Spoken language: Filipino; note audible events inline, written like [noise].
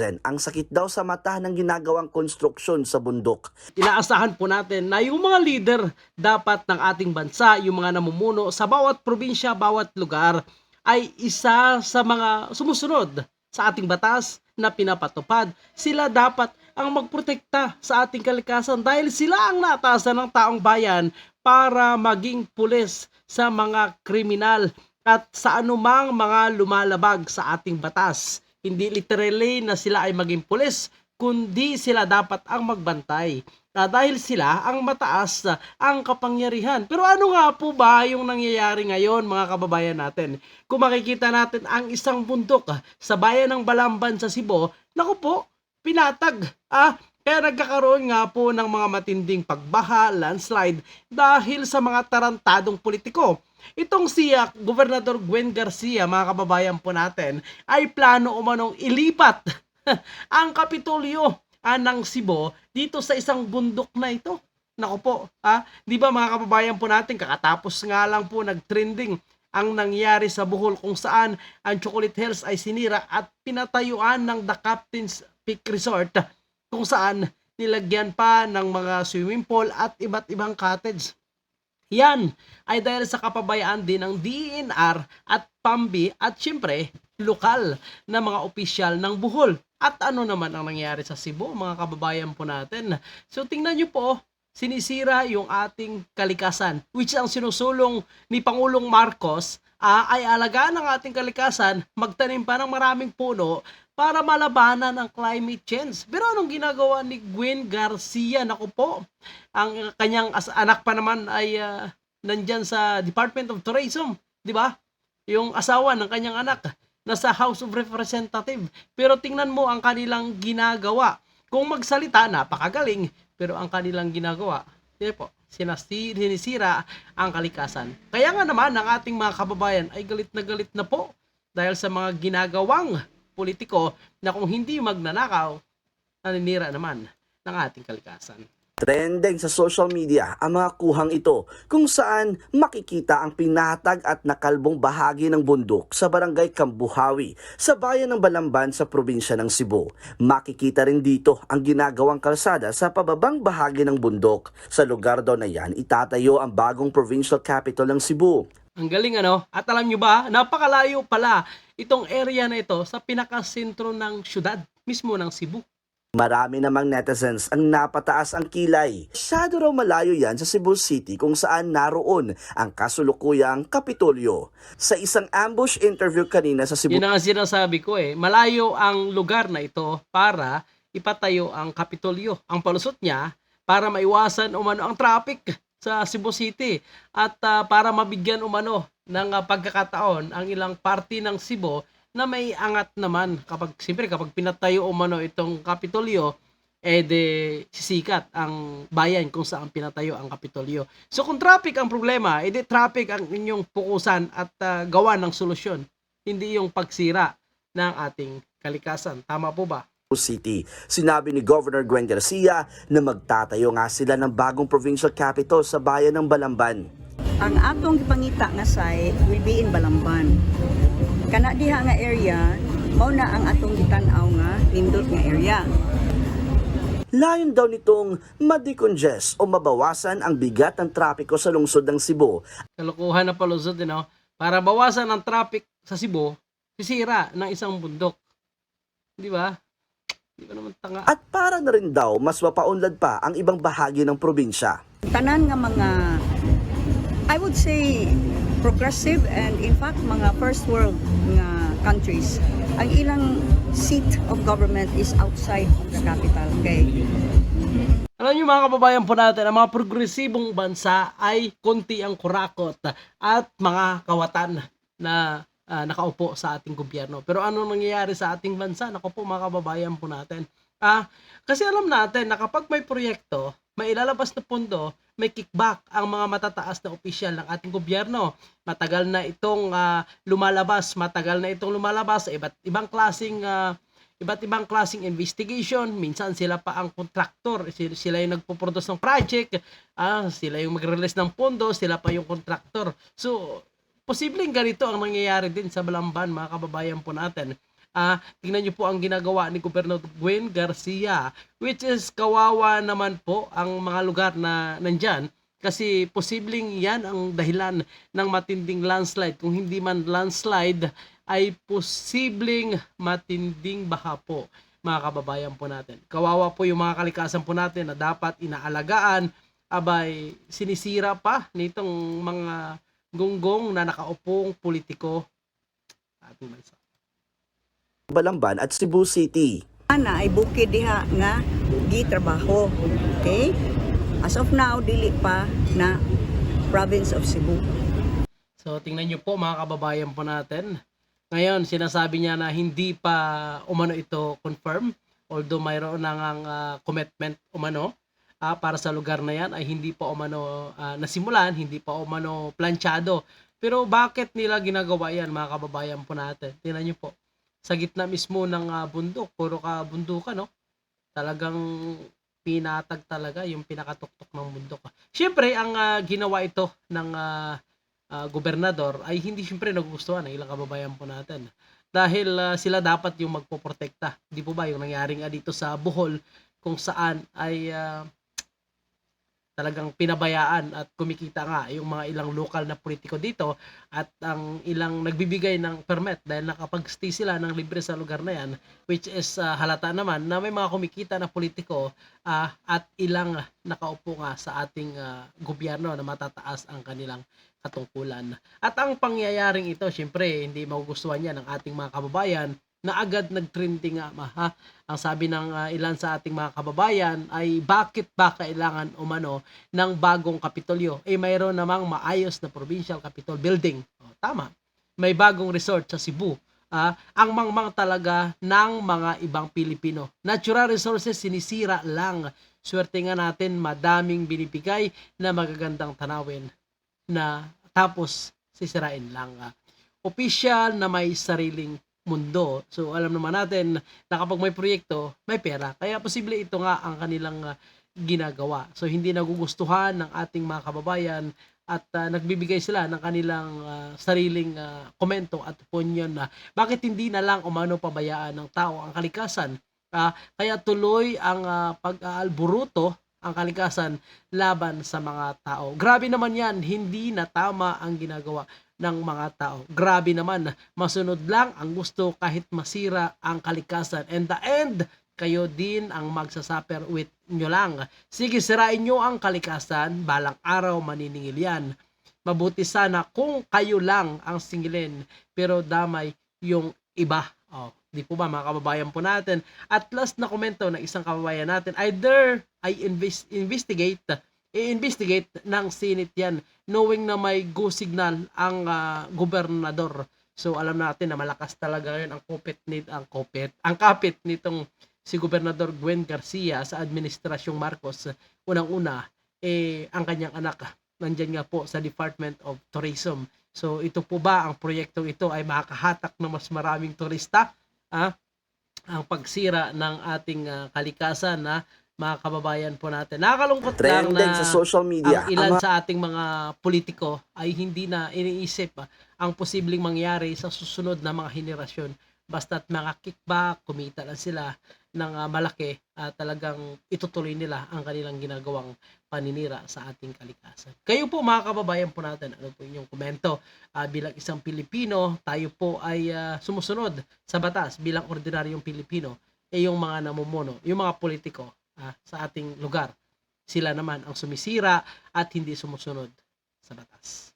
Ang sakit daw sa mata ng ginagawang konstruksyon sa bundok. Inaasahan po natin na yung mga leader dapat ng ating bansa, yung mga namumuno sa bawat probinsya, bawat lugar, ay isa sa mga sumusunod sa ating batas na pinapatupad. Sila dapat ang magprotekta sa ating kalikasan dahil sila ang nataasan ng taong bayan para maging pulis sa mga kriminal at sa anumang mga lumalabag sa ating batas. Hindi literally na sila ay maging pulis, kundi sila dapat ang magbantay. Ah, dahil sila ang mataas na ang kapangyarihan. Pero ano nga po ba yung nangyayari ngayon mga kababayan natin? Kung makikita natin ang isang bundok sa bayan ng Balamban sa Cebu, naku po, pinatag. Ah, kaya nagkakaroon nga po ng mga matinding pagbaha, landslide dahil sa mga tarantadong politiko. Itong si ah, Gobernador Gwen Garcia, mga kababayan po natin, ay plano umanong ilipat [laughs] ang Kapitolyo ah, ng Cebu dito sa isang bundok na ito. Nako po, ah, di ba mga kababayan po natin, kakatapos nga lang po nag-trending ang nangyari sa Bohol kung saan ang Chocolate Hills ay sinira at pinatayuan ng The Captain's Peak Resort kung saan nilagyan pa ng mga swimming pool at iba't ibang cottage. Yan ay dahil sa kapabayaan din ng DENR at PAMBI at syempre lokal na mga opisyal ng Bohol. At ano naman ang nangyari sa Cebu, mga kababayan po natin. So tingnan nyo po, sinisira yung ating kalikasan, which ang sinusulong ni Pangulong Marcos ah, ay alagaan ng ating kalikasan, magtanim pa ng maraming puno para malabanan ang climate change. Pero anong ginagawa ni Gwen Garcia? Naku po, ang kanyang anak pa naman ay ah, nandyan sa Department of Tourism, di ba? Yung asawa ng kanyang anak nasa House of Representative. Pero tingnan mo ang kanilang ginagawa. Kung magsalita, napakagaling. Pero ang kanilang ginagawa, di po, sinisira ang kalikasan. Kaya nga naman, ang ating mga kababayan ay galit na galit na po dahil sa mga ginagawang politiko na kung hindi magnanakaw, naninira naman ng ating kalikasan. Trending sa social media ang mga kuhang ito kung saan makikita ang pinatag at nakalbong bahagi ng bundok sa barangay Kambuhawi sa bayan ng Balamban sa probinsya ng Cebu. Makikita rin dito ang ginagawang kalsada sa pababang bahagi ng bundok. Sa lugar daw na yan, itatayo ang bagong provincial capital ng Cebu. Ang galing ano? At alam nyo ba, napakalayo pala itong area na ito sa pinakasentro ng syudad, mismo ng Cebu. Marami namang netizens ang napataas ang kilay. Masyado raw malayo yan sa Cebu City kung saan naroon ang kasulukuyang Kapitolyo. Sa isang ambush interview kanina sa Cebu Yun ang sinasabi ko eh. Malayo ang lugar na ito para ipatayo ang Kapitolyo. Ang palusot niya para maiwasan umano ang traffic sa Cebu City at ah, para mabigyan umano ng ah, pagkakataon ang ilang party ng Cebu na may angat naman kapag siyempre kapag pinatayo umano itong Kapitolyo eh sisikat ang bayan kung saan pinatayo ang Kapitolyo. So kung traffic ang problema, edi traffic ang inyong pukusan at ah, gawa ng solusyon, hindi yung pagsira ng ating kalikasan. Tama po ba? City. Sinabi ni Governor Gwen Garcia na magtatayo nga sila ng bagong provincial capital sa bayan ng Balamban. ang atong gipangita nga site will be in Balamban. Kana diha nga area, mao na ang atong gitanaw nga nindot nga area. Layon daw nitong madecongest o mabawasan ang bigat ng trapiko sa lungsod ng Cebu Kalukuhan na palusot din, no? Para bawasan ang traffic sa Cebu, sisira ng isang bundok. Di ba? Di ba naman tanga? At para na rin daw mas mapaunlad pa ang ibang bahagi ng probinsya. Tanan nga mga I would say progressive and in fact mga first world nga countries ang ilang seat of government is outside of the capital okay Alam niyo mga kababayan po natin, ang mga progresibong bansa ay konti ang kurakot at mga kawatan na ah, nakaupo sa ating gobyerno. Pero ano nangyayari sa ating bansa? Naku po mga kababayan po natin. Ah, kasi alam natin na kapag may proyekto, may ilalabas na pondo, may kickback ang mga matataas na opisyal ng ating gobyerno. Matagal na itong ah, lumalabas, matagal na itong lumalabas sa iba't ibang klasing ah, iba't ibang klaseng investigation. Minsan sila pa ang contractor, sila, sila yung nagpo-produce ng project, ah, sila yung mag-release ng pondo, sila pa yung contractor. So, posibleng ganito ang nangyayari din sa Balamban, mga kababayan po natin. Ah, tingnan niyo po ang ginagawa ni Gobernador Gwen Garcia which is kawawa naman po ang mga lugar na nandyan kasi posibleng yan ang dahilan ng matinding landslide. Kung hindi man landslide, ay posibleng matinding baha po mga kababayan po natin. Kawawa po yung mga kalikasan po natin na dapat inaalagaan, abay sinisira pa nitong mga gunggong na nakaupong politiko sa ating bansa. Balamban at Cebu City. ana ay bukid diha nga gitrabaho. Okay? As of now dili pa na province of Cebu. So tingnan niyo po mga kababayan po natin. Ngayon sinasabi niya na hindi pa umano ito confirm although mayroon na ngang ah, commitment umano ah, para sa lugar na yan ay hindi pa umano ah, nasimulan, hindi pa umano planchado. Pero bakit nila ginagawa yan mga kababayan po natin? Tingnan niyo po. Sa gitna mismo ng ah, bundok, puro ka bundukan, no? Talagang pinatag talaga yung pinakatuktok ng bundok. Siyempre, ang ah, ginawa ito ng ah, ah, gobernador ay hindi siyempre nagugustuhan ng ilang kababayan po natin. Dahil ah, sila dapat yung magpoprotekta. Di po ba yung nangyari nga dito sa Bohol kung saan ay ah, talagang pinabayaan at kumikita nga yung mga ilang lokal na politiko dito at ang ilang nagbibigay ng permit dahil nakapag-stay sila ng libre sa lugar na yan which is ah, halata naman na may mga kumikita na politiko ah, at ilang nakaupo nga sa ating ah, gobyerno na matataas ang kanilang katungkulan. At ang pangyayaring ito, syempre, hindi magugustuhan yan ng ating mga kababayan na agad nag-trending nga ha? Ang sabi ng ah, ilan sa ating mga kababayan ay bakit ba kailangan umano ng bagong kapitolyo? Eh mayroon namang maayos na provincial capitol building. O, tama. May bagong resort sa Cebu. Ah, ang mangmang talaga ng mga ibang Pilipino. Natural resources sinisira lang. Swerte nga natin madaming binibigay na magagandang tanawin na tapos sisirain lang. Ah, Official na may sariling mundo. So alam naman natin na kapag may proyekto, may pera. Kaya posible ito nga ang kanilang ah, ginagawa. So hindi nagugustuhan ng ating mga kababayan at ah, nagbibigay sila ng kanilang ah, sariling ah, komento at opinion na bakit hindi na lang umano pabayaan ng tao ang kalikasan. Ah, kaya tuloy ang ah, pag-aalburuto ang kalikasan laban sa mga tao. Grabe naman yan, hindi na tama ang ginagawa ng mga tao. Grabe naman, masunod lang ang gusto kahit masira ang kalikasan. And the end, kayo din ang magsasuffer with nyo lang. Sige, sirain nyo ang kalikasan, balang araw maniningil yan. Mabuti sana kung kayo lang ang singilin, pero damay yung iba. Oh, di po ba mga kababayan po natin? At last na komento ng isang kababayan natin, either ay invest, investigate, i-investigate ng Senate yan, knowing na may go signal ang ah, gobernador. So alam natin na malakas talaga ngayon ang kopit ni ang kopit, ang kapit nitong si Gobernador Gwen Garcia sa administrasyong Marcos. Unang-una, eh ang kanyang anak nandyan nga po sa Department of Tourism. So ito po ba ang proyektong ito ay makakahatak na mas maraming turista? Ah, ang pagsira ng ating ah, kalikasan na mga kababayan po natin. Nakakalungkot lang Trending na sa social media. ang ilan Ang sa ating mga politiko ay hindi na iniisip ah, ang posibleng mangyari sa susunod na mga henerasyon. Basta't mga kickback, kumita lang sila ng ah, malaki, at talagang itutuloy nila ang kanilang ginagawang paninira sa ating kalikasan. Kayo po mga kababayan po natin, ano po inyong komento? Ah, bilang isang Pilipino, tayo po ay ah, sumusunod sa batas bilang ordinaryong Pilipino, eh yung mga namumuno, yung mga politiko ah, sa ating lugar sila naman ang sumisira at hindi sumusunod sa batas.